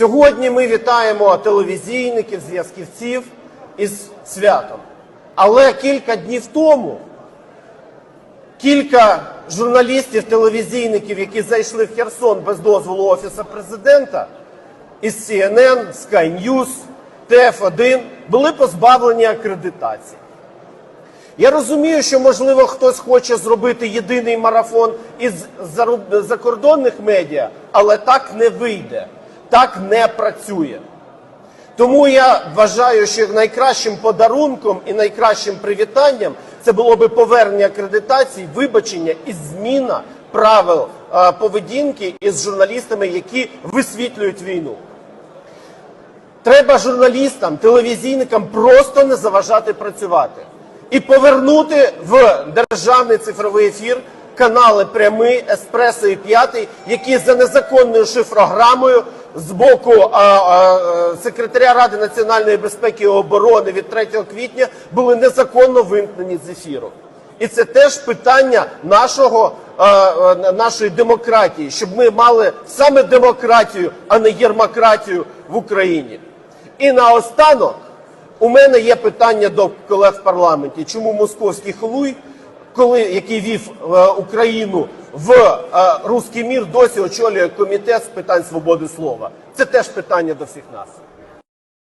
Сьогодні ми вітаємо телевізійників, зв'язківців із святом. Але кілька днів тому кілька журналістів, телевізійників, які зайшли в Херсон без дозволу Офісу президента, із CNN, Sky News, TF1, були позбавлені акредитації. Я розумію, що можливо хтось хоче зробити єдиний марафон із закордонних медіа, але так не вийде, так не працює. Тому я вважаю, що найкращим подарунком і найкращим привітанням це було би повернення акредитації, вибачення і зміна правил е, поведінки із журналістами, які висвітлюють війну. Треба журналістам, телевізійникам просто не заважати працювати і повернути в державний цифровий ефір канали прямий, еспресо і п'ятий, які за незаконною шифрограмою з боку а, а, секретаря Ради національної безпеки і оборони від 3 квітня були незаконно вимкнені з ефіру. І це теж питання нашого, е, нашої демократії, щоб ми мали саме демократію, а не єрмократію в Україні. І наостанок у мене є питання до колег в парламенті. Чому московський холуй, коли який вів е, Україну в е, русський мір, досі очолює комітет з питань свободи слова? Це теж питання до всіх нас.